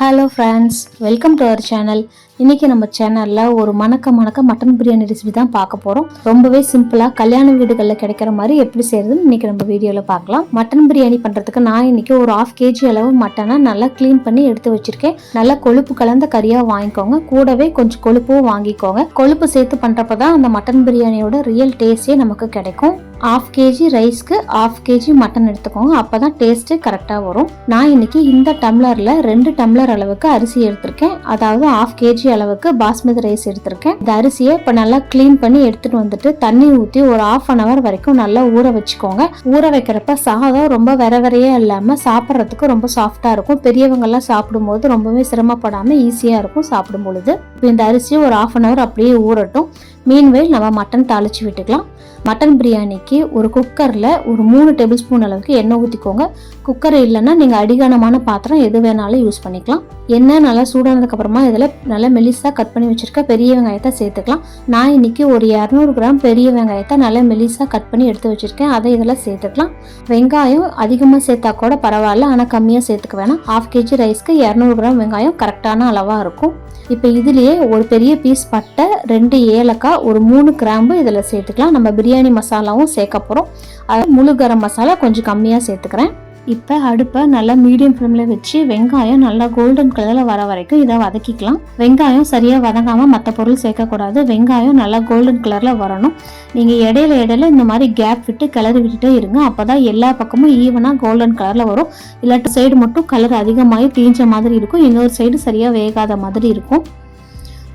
Hello friends welcome to our channel இன்றைக்கி நம்ம சேனலில் ஒரு மணக்க மணக்க மட்டன் பிரியாணி ரெசிபி தான் பார்க்க போகிறோம் ரொம்பவே சிம்பிளாக கல்யாண வீடுகளில் கிடைக்கிற மாதிரி எப்படி செய்யறதுன்னு இன்றைக்கி நம்ம வீடியோவில் பார்க்கலாம். மட்டன் பிரியாணி பண்ணுறதுக்கு நான் இன்றைக்கி ஒரு ஆஃப் கேஜி அளவு மட்டனை நல்லா க்ளீன் பண்ணி எடுத்து வச்சிருக்கேன். நல்லா கொழுப்பு கலந்த கறியாக வாங்கிக்கோங்க. கூடவே கொஞ்சம் கொழுப்பும் வாங்கிக்கோங்க. கொழுப்பு சேர்த்து பண்ணுறப்ப தான் அந்த மட்டன் பிரியாணியோட ரியல் டேஸ்டே நமக்கு கிடைக்கும். ஆஃப் கேஜி ரைஸ்க்கு ஆஃப் கேஜி மட்டன் எடுத்துக்கோங்க. அப்போ தான் டேஸ்ட்டு கரெக்டாக வரும். நான் இன்னைக்கு இந்த டம்ளரில் ரெண்டு டம்ளர் அளவுக்கு அரிசி எடுத்திருக்கேன். அதாவது ஆஃப் கேஜி அளவுக்கு பாஸ்மதி ரைஸ் எடுத்திருக்கேன். இந்த அரிசியை இப்போ நல்லா க்ளீன் பண்ணி எடுத்துகிட்டு வந்துட்டு தண்ணி ஊற்றி ஒரு ஆஃப் அன் ஹவர் வரைக்கும் நல்லா ஊற வச்சுக்கோங்க. ஊற வைக்கிறப்ப சாதம் ரொம்ப வெற வெறையே இல்லாமல் சாப்பிட்றதுக்கு ரொம்ப சாஃப்டாக இருக்கும். பெரியவங்கெல்லாம் சாப்பிடும்போது ரொம்பவே சிரமப்படாமல் ஈஸியாக இருக்கும் சாப்பிடும் பொழுது. இப்போ இந்த அரிசியை ஒரு ஆஃப் அன் ஹவர் அப்படியே ஊறட்டும். மீன்வெயில் நம்ம மட்டன் தாளிச்சு விட்டுக்கலாம். மட்டன் பிரியாணிக்கு ஒரு குக்கரில் ஒரு மூணு டேபிள் ஸ்பூன் அளவுக்கு எண்ணெய் ஊற்றிக்கோங்க குக்கர் இல்லைன்னா நீங்கள் அடிகனமான பாத்திரம் எது வேணாலும் யூஸ் பண்ணிக்கலாம். எண்ணெய் நல்லா சூடானதுக்கப்புறமா இதில் நல்லா மெலிசாக கட் பண்ணி வச்சுருக்க பெரிய வெங்காயத்தை சேர்த்துக்கலாம். நான் இன்றைக்கி ஒரு இரநூறு கிராம் பெரிய வெங்காயத்தை நல்லா மெலிசாக கட் பண்ணி எடுத்து வச்சுருக்கேன். அதை இதில் சேர்த்துக்கலாம். வெங்காயம் அதிகமாக சேர்த்தா கூட பரவாயில்ல ஆனால் கம்மியாக சேர்த்துக்க வேணாம். ஹாஃப் கேஜி ரைஸ்க்கு இரநூறு கிராம் வெங்காயம் கரெக்டான அளவாக இருக்கும். இப்போ இதுலேயே ஒரு பெரிய பீஸ் பட்டை ரெண்டு ஏலக்காய் ஒரு மூணு கிராம்பு இதில் சேர்த்துக்கலாம். நம்ம பிரியாணி மசாலாவும் சேர்க்க போகிறோம் அது முழு கரம் மசாலா கொஞ்சம் கம்மியாக சேர்த்துக்கிறேன். இப்போ அடுப்பை நல்லா மீடியம் ஃப்ளேமில் வச்சு வெங்காயம் நல்லா கோல்டன் கலரில் வர வரைக்கும் இதை வதக்கிக்கலாம். வெங்காயம் சரியாக வதங்காமல் மற்ற பொருள் சேர்க்கக்கூடாது. வெங்காயம் நல்லா கோல்டன் கலரில் வரணும். நீங்கள் இடையில இடையில இந்த மாதிரி கேப் விட்டு கிளறி விட்டுட்டே இருங்க. அப்போ தான் எல்லா பக்கமும் ஈவனாக கோல்டன் கலரில் வரும். இல்லாட்டி சைடு மட்டும் கலர் அதிகமாகி தீஞ்ச மாதிரி இருக்கும். இன்னொரு சைடு சரியாக வேகாத மாதிரி இருக்கும்.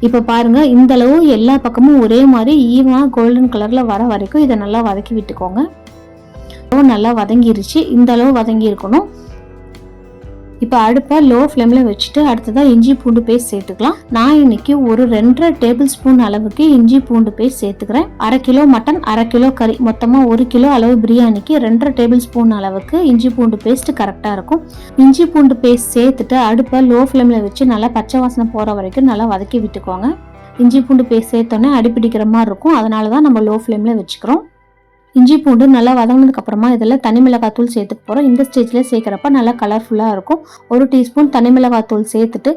இப்போ பாருங்கள் இந்தளவு எல்லா பக்கமும் ஒரே மாதிரி ஈவனாக கோல்டன் கலரில் வர வரைக்கும் இதை நல்லா வதக்கி விட்டுக்கோங்க. நல்லா வதங்கிருச்சு இந்த அளவு வதங்கி இருக்கணும் இப்போ அடுப்பை லோ ஃப்ளேமில் வச்சுட்டு அடுத்ததாக இஞ்சி பூண்டு பேஸ்ட் சேர்த்துக்கலாம். நான் இன்றைக்கி ஒரு ரெண்டரை டேபிள் ஸ்பூன் அளவுக்கு இஞ்சி பூண்டு பேஸ்ட் சேர்த்துக்கிறேன். அரை கிலோ மட்டன் அரை கிலோ கறி மொத்தமாக ஒரு கிலோ அளவு பிரியாணிக்கு ரெண்டரை டேபிள் ஸ்பூன் அளவுக்கு இஞ்சி பூண்டு பேஸ்ட்டு கரெக்டாக இருக்கும். இஞ்சி பூண்டு பேஸ்ட் சேர்த்துட்டு அடுப்பை லோ ஃப்ளேமில் வச்சு நல்லா பச்சை வாசனை போகிற வரைக்கும் நல்லா வதக்கி விட்டுக்கோங்க. இஞ்சி பூண்டு பேஸ்ட் சேர்த்தோன்னே அடிப்பிடிக்கிற மாதிரி இருக்கும். அதனால தான் நம்ம லோ ஃப்ளேமில் வச்சுக்கிறோம். இஞ்சி பூண்டு நல்லா வதங்கினதுக்கப்புறமா இதில் தனி மிளகாத்தூள் சேர்த்துக்க போகிறோம் இந்த ஸ்டேஜில் சேர்க்குறப்ப நல்லா கலர்ஃபுல்லாக இருக்கும். ஒரு டீஸ்பூன் தனி மிளகாத்தூள் சேர்த்துட்டு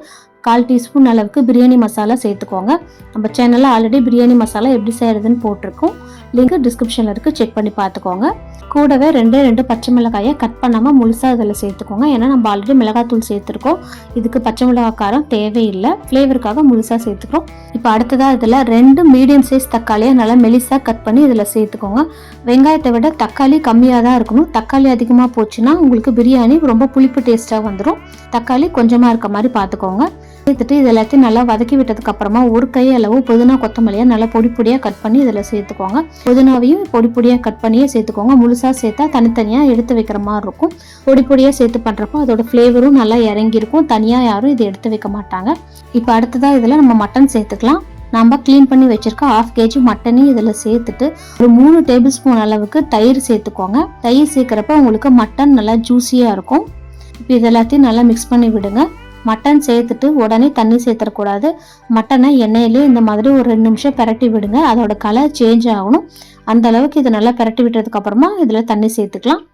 கால் டீஸ்பூன் அளவுக்கு பிரியாணி மசாலா சேர்த்துக்கோங்க. நம்ம சேனலில் ஆல்ரெடி பிரியாணி மசாலா எப்படி செய்கிறதுன்னு போட்டிருக்கோம். லிங்க் டிஸ்கிரிப்ஷனில் இருக்குது செக் பண்ணி பார்த்துக்கோங்க. கூடவே ரெண்டே ரெண்டு பச்சை மிளகாயை கட் பண்ணாமல் முழுசாக இதில் சேர்த்துக்கோங்க. ஏன்னா நம்ம ஆல்ரெடி மிளகாத்தூள் சேர்த்துருக்கோம். இதுக்கு பச்சை மிளகாய் காரம் தேவையில்லை. ஃப்ளேவருக்காக முழுசாக சேர்த்துக்கிறோம். இப்போ அடுத்ததாக இதில் ரெண்டு மீடியம் சைஸ் தக்காளியை நல்லா மெலிசாக கட் பண்ணி இதில் சேர்த்துக்கோங்க. வெங்காயத்தை விட தக்காளி கம்மியாக தான் இருக்கணும். தக்காளி அதிகமாக போச்சுன்னா உங்களுக்கு பிரியாணி ரொம்ப புளிப்பு டேஸ்ட்டாக வந்துடும் தக்காளி கொஞ்சமாக இருக்க மாதிரி பார்த்துக்கோங்க. சேர்த்துட்டு இது எல்லாத்தையும் நல்லா வதக்கி விட்டதுக்கு அப்புறமா ஒரு கை அளவு புதினா கொத்தமல்லியை நல்லா பொடி பொடியாக கட் பண்ணி இதில் சேர்த்துக்கோங்க. புதினாவையும் பொடி பொடியாக கட் பண்ணியே சேர்த்துக்கோங்க. முழுசாக சேர்த்தா தனித்தனியாக எடுத்து வைக்கிற மாதிரி இருக்கும். பொடி பொடியாக சேர்த்து பண்ணுறப்போ அதோட ஃப்ளேவரும் நல்லா இறங்கியிருக்கும். தனியாக யாரும் இதை எடுத்து வைக்க மாட்டாங்க. இப்போ அடுத்ததாக இதில் நம்ம மட்டன் சேர்த்துக்கலாம். நம்ம க்ளீன் பண்ணி வச்சிருக்க ஆஃப் கேஜி மட்டனையும் இதில் சேர்த்துட்டு ஒரு மூணு டேபிள் ஸ்பூன் அளவுக்கு தயிர் சேர்த்துக்கோங்க. தயிர் சேர்க்குறப்ப உங்களுக்கு மட்டன் நல்லா ஜூஸியாக இருக்கும். இப்போ இது எல்லாத்தையும் நல்லா மிக்ஸ் பண்ணி விடுங்க. மட்டன் சேர்த்துட்டு உடனே தண்ணி சேர்த்துடக்கூடாது மட்டனை எண்ணெயிலே இந்த மாதிரி ஒரு ரெண்டு நிமிஷம் பிரட்டி விடுங்க. அதோட கலர் சேஞ்ச் ஆகணும். அந்த அளவுக்கு இதை நல்லா பிரட்டி விட்டதுக்கு அப்புறமா இதில் தண்ணி சேர்த்துக்கலாம்.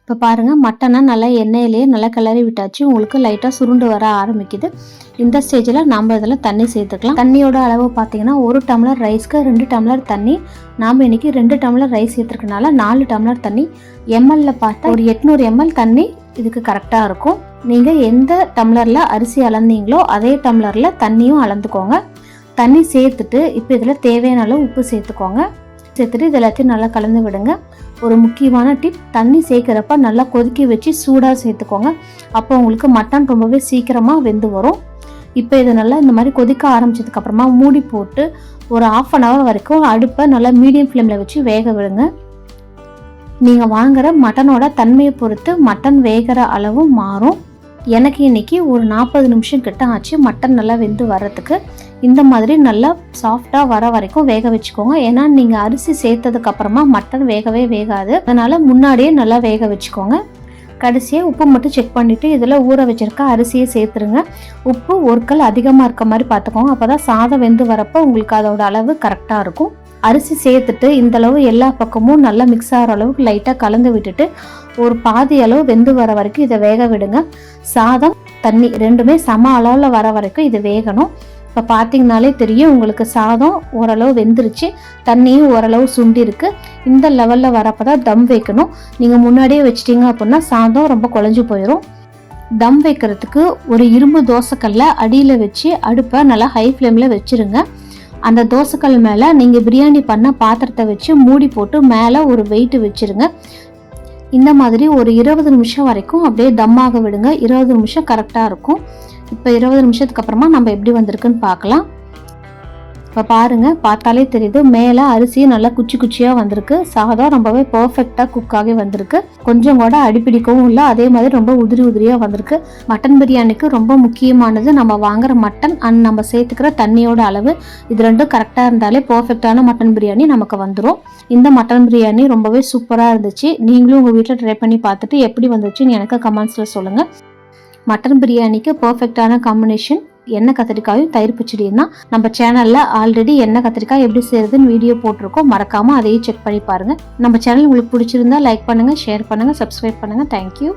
இப்போ பாருங்கள் மட்டனை நல்லா எண்ணெயிலேயே நல்லா கிளறி விட்டாச்சு. உங்களுக்கு லைட்டாக சுருண்டு வர ஆரம்பிக்குது. இந்த ஸ்டேஜில் நம்ம இதில் தண்ணி சேர்த்துக்கலாம். தண்ணியோட அளவு பார்த்தீங்கன்னா ஒரு டம்ளர் ரைஸ்க்கு ரெண்டு டம்ளர் தண்ணி. நாம் இன்னைக்கு ரெண்டு டம்ளர் ரைஸ் சேர்த்துருக்கனால நாலு டம்ளர் தண்ணி. எம்எல்ல பார்த்தா ஒரு எட்நூறு எம்எல் தண்ணி இதுக்கு கரெக்டாக இருக்கும். நீங்கள் எந்த டம்ளரில் அரிசி அளந்தீங்களோ அதே டம்ளரில் தண்ணியும் அளந்துக்கோங்க. தண்ணி சேர்த்துட்டு இப்போ இதில் தேவையான அளவு உப்பு சேர்த்துக்கோங்க. சேர்த்துட்டு இது எல்லாத்தையும் நல்லா கலந்து விடுங்க. ஒரு முக்கியமான டிப் தண்ணி சேர்க்குறப்ப நல்லா கொதிக்க வச்சு சூடாக சேர்த்துக்கோங்க. அப்போ உங்களுக்கு மட்டன் ரொம்பவே சீக்கிரமாக வெந்து வரும். இப்போ இது நல்லா இந்த மாதிரி கொதிக்க ஆரம்பித்ததுக்கப்புறமா மூடி போட்டு ஒரு ஆஃப் அன் ஹவர் வரைக்கும் அடுப்பை நல்லா மீடியம் ஃப்ளேமில் வச்சு வேக விடுங்க. நீங்கள் வாங்குகிற மட்டனோட தன்மையை பொறுத்து மட்டன் வேகிற அளவும் மாறும். எனக்கு இன்றைக்கி ஒரு நாற்பது நிமிஷம் கிட்ட ஆச்சு. மட்டன் நல்லா வெந்து வர்றதுக்கு. இந்த மாதிரி நல்லா சாஃப்டாக வர வரைக்கும் வேக வச்சுக்கோங்க. ஏன்னா நீங்கள் அரிசி சேர்த்ததுக்கப்புறமா மட்டன் வேகவே வேகாது. அதனால் முன்னாடியே நல்லா வேக வச்சுக்கோங்க. கடைசியாக உப்பு மட்டும் செக் பண்ணிவிட்டு இதில் ஊற வச்சிருக்க அரிசியை சேர்த்துருங்க. உப்பு ஒரு கல் அதிகமாக இருக்க மாதிரி பார்த்துக்கோங்க. அப்போ தான் சாதம் வெந்து வரப்போ உங்களுக்கு அதோட அளவு கரெக்டாக இருக்கும். அரிசி சேர்த்துட்டு இந்த அளவு எல்லா பக்கமும் நல்லா மிக்ஸ் ஆகிற அளவுக்கு லைட்டாக கலந்து விட்டுட்டு ஒரு பாதி அளவு வெந்து வர வரைக்கும் இதை வேக விடுங்க. சாதம் தண்ணி ரெண்டுமே சம அளவில் வர வரைக்கும் இது வேகணும். இப்போ பார்த்தீங்கனாலே தெரியும் உங்களுக்கு சாதம் ஓரளவு வெந்துருச்சு தண்ணியும் ஓரளவு சுண்டிருக்கு. இந்த லெவலில் வரப்போ தான் தம் வைக்கணும். நீங்கள் முன்னாடியே வச்சிட்டிங்க அப்படின்னா சாதம் ரொம்ப குழஞ்சு போயிடும் தம் வைக்கிறதுக்கு ஒரு இரும்பு தோசைக்கல்ல அடியில் வச்சு அடுப்பை நல்லா ஹை ஃப்ளேமில் வச்சுருங்க. அந்த தோசைக்கல் மேலே நீங்கள் பிரியாணி பண்ண பாத்திரத்தை வச்சு மூடி போட்டு மேலே ஒரு வெயிட் வச்சுருங்க. இந்த மாதிரி ஒரு இருபது நிமிஷம் வரைக்கும் அப்படியே தம்மாக விடுங்க. இருபது நிமிஷம் கரெக்டாக இருக்கும். இப்போ இருபது நிமிஷத்துக்கு அப்புறமா நம்ம எப்படி வந்திருக்குன்னு பார்க்கலாம். இப்போ பாருங்கள் பார்த்தாலே தெரியுது. மேலே அரிசியும் நல்லா குச்சி குச்சியாக வந்திருக்கு. சாதம் ரொம்பவே பர்ஃபெக்டாக குக் ஆகி வந்திருக்கு. கொஞ்சம் கூட அடிப்பிடிக்கவும் இல்லை. அதே மாதிரி ரொம்ப உதிரி உதிரியாக வந்திருக்கு. மட்டன் பிரியாணிக்கு ரொம்ப முக்கியமானது நம்ம வாங்குற மட்டன் அண்ட் நம்ம சேர்த்துக்கிற தண்ணியோட அளவு. இது ரெண்டும் கரெக்டாக இருந்தாலே பர்ஃபெக்டான மட்டன் பிரியாணி நமக்கு வந்துடும் இந்த மட்டன் பிரியாணி ரொம்பவே சூப்பராக இருந்துச்சு. நீங்களும் உங்கள் வீட்டில் ட்ரை பண்ணி பார்த்துட்டு எப்படி வந்துச்சுன்னு எனக்கு கமெண்ட்ஸில் சொல்லுங்கள் மட்டன் பிரியாணிக்கு பர்ஃபெக்டான காம்பினேஷன் எண்ணெய் கத்திரிக்காயும் தயிர் பச்சடியும் தான். நம்ம சேனலில் ஆல்ரெடி எண்ணெய் கத்திரிக்காய் எப்படி செய்யறதுன்னு வீடியோ போட்டிருக்கோம். மறக்காமல் அதையும் செக் பண்ணி பாருங்கள் நம்ம சேனல் உங்களுக்கு பிடிச்சிருந்தா லைக் பண்ணுங்கள் ஷேர் பண்ணுங்கள் சப்ஸ்கிரைப் பண்ணுங்கள் தேங்க்யூ